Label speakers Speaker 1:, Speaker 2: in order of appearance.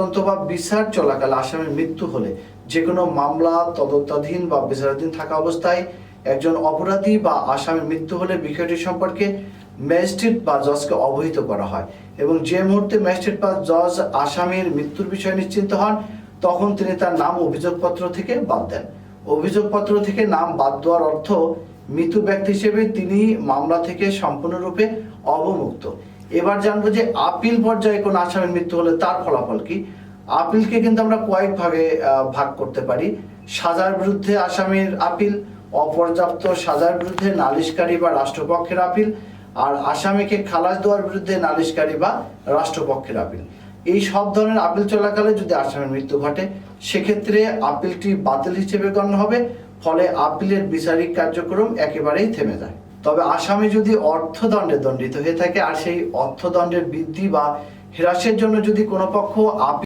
Speaker 1: তদন্ত বা বিচার চলাকালে আসামির মৃত্যু হলে যে কোনো মামলা, তদন্তাধীন বা বিচারাধীন থাকা অবস্থায় একজন অপরাধী বা আসামির মৃত্যু হলে বিষয়টি সম্পর্কে ম্যাজিস্ট্রেট বা জজকে অবহিত করা হয় এবং যে মুহূর্তে ম্যাজিস্ট্রেট বা জজ আসামির মৃত্যুর বিষয়ে নিশ্চিন্ত হন, তখন তিনি তার নাম অভিযোগপত্র থেকে বাদ দেন। অভিযোগপত্র থেকে নাম বাদ দেওয়ার অর্থ মৃত ব্যক্তি হিসেবে তিনি মামলা থেকে সম্পূর্ণরূপে অবমুক্ত। এবার জানব যে আপিল পর্যায়ে কোন আসামির মৃত্যু হলে তার ফলাফল কি? আপিলকে কিন্তু আমরা কয়েক ভাগে ভাগ করতে পারি। সাজার বিরুদ্ধে আসামির আপিল, অপর্যাপ্ত সাজার বিরুদ্ধে নালিশকারী বা রাষ্ট্রপক্ষের আপিল, আর আসামিকে খালাস দেওয়ার বিরুদ্ধে নালিশকারী বা রাষ্ট্রপক্ষের আপিল। এই সব ধরনের আপিল চলাকালে যদি আসামির মৃত্যু ঘটে, সেক্ষেত্রে আপিলটি বাতিল হিসেবে গণ্য হবে, ফলে আপিলের বিচারিক কার্যক্রম একেবারেই থেমে যায়। তবে আসামি যদি অর্থদণ্ডে দণ্ডিত হয়ে থাকে, আর সেই অর্থদণ্ডের বৃদ্ধি বা হ্রাসের জন্য যদি কোনো পক্ষ